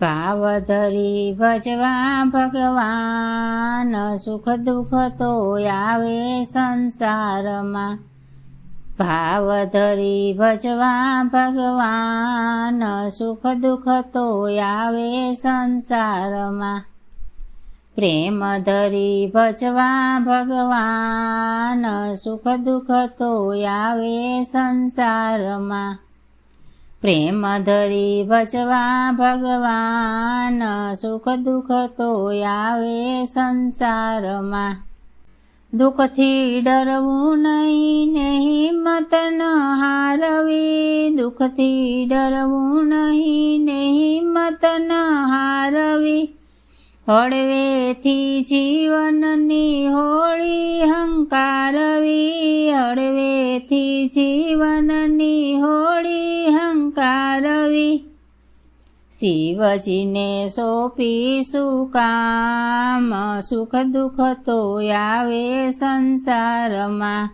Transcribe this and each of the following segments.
ભાવ ધરી ભજવા ભગવાન, સુખ દુઃખ તો આવે સંસારમાં. ભાવ ધરી ભજવા ભગવાન, સુખ દુઃખ તો આવે સંસારમાં. પ્રેમ ધરી ભજવા ભગવાન, સુખ દુઃખ તો આવે સંસારમાં. પ્રેમ ધરી ભજવા ભગવાન, સુખ દુઃખ તો આવે સંસારમાં. દુઃખથી ડરવું નહીં, ને હિંમત ન હારવી. દુઃખથી ડરવું નહીં, ને હિંમત ન હારવી. હળવેથી જીવનની હોળી હંકારવી. હળવેથી જીવનની હોળી હંકારવી શિવજીને સોંપીશું કામ, સુખ દુઃખ તો આવે સંસારમાં.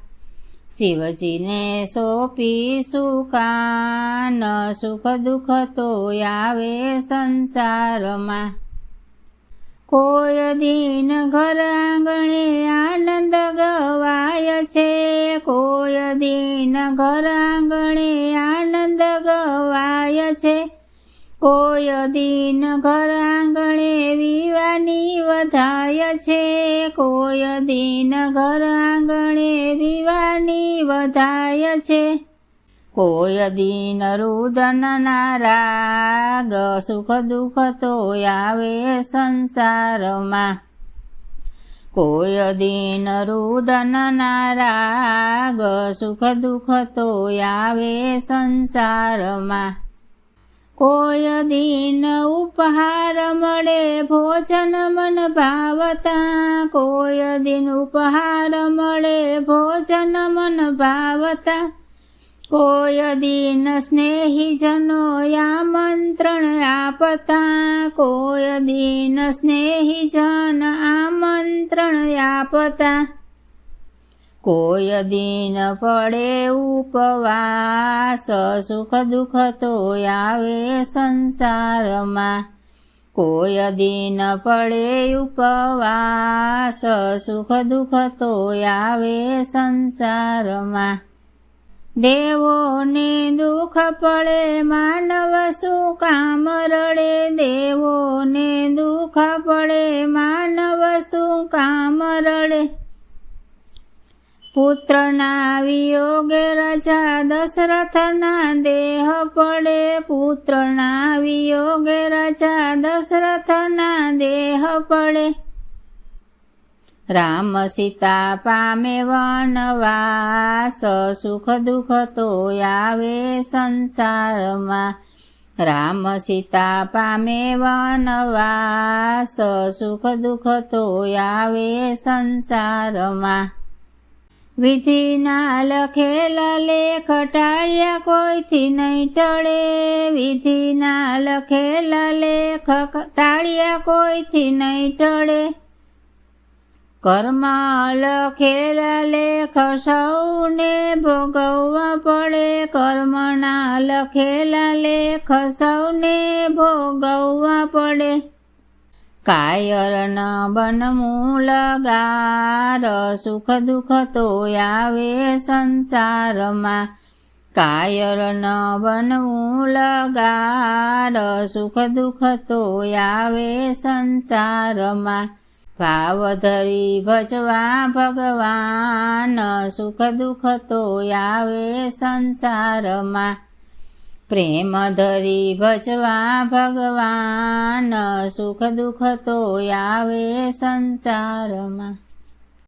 શિવજીને સોંપીશું કાન, સુખ દુઃખ તો આવે સંસારમાં. કોઈ દિન ઘર આંગણે આનંદ ગવાય છે, કોઈ દિન ઘર આંગણે કોઈ દિન ઘર આંગણે વિવાની વધાય છે. કોઈ દિન ઘર આંગણે વિવાની વધાય છે. કોઈ દિન રુદન રાગ સુખ દુઃખ તો આવે સંસારમાં. કોઈ દિન રુદન રાગ સુખ દુઃખ તો આવે સંસારમાં. કોઈ દિન ઉપહાર મળે, ભોજન મન ભાવતા. કોઈ દિન ઉપહાર મળે, ભોજન મન ભાવતા. કોઈ દિન સ્નેહીજનો આમંત્રણ આપતા. કોઈ દિન સ્નેહીજન આમંત્રણ આપતા. કોઈ દિન પડે ઉપવાસ, સુખ દુઃખ તો આવે સંસારમાં. કોઈ દિન પડે ઉપવાસ, સુખ દુઃખ તો આવે સંસારમાં. દેવોને દુઃખ પડે, માનવ શું કામ રડે? દેવોને દુઃખ પડે, માનવ શું કામ રડે? પુત્રના વિયોગે રજા દશરથના દેહ પડે. પુત્રના વિયોગે રજા દશરથના દેહ પડે. રામ સીતા પામે વનવાસ, સુખ દુઃખ તો આવે સંસારમાં. રામ સીતા પામે વનવાસ, સુખ દુઃખ તો આવે સંસારમાં. વિધિના લખેલા લેખ ટાળ્યા કોઈથી નહીં ટળે. વિધિના લખેલા લેખ ટાળ્યા કોઈથી નહીં ટળે. કર્મ લખેલા લેખ સૌને ભોગવવા પડે. કર્મના લખેલા લેખ સૌને ભોગવવા પડે. કાયર બનમૂલ લગાર સુખ દુઃખ તો આવે સંસારમાં. કાયર ન બનવું લગાર સુખ દુઃખ તો આવે સંસારમાં. ભાવ ધરી ભજવા ભગવાન સુખ દુઃખ તો આવે સંસારમાં. પ્રેમ ધરી ભજવા ભગવાન સુખ દુઃખ તો આવે સંસારમાં.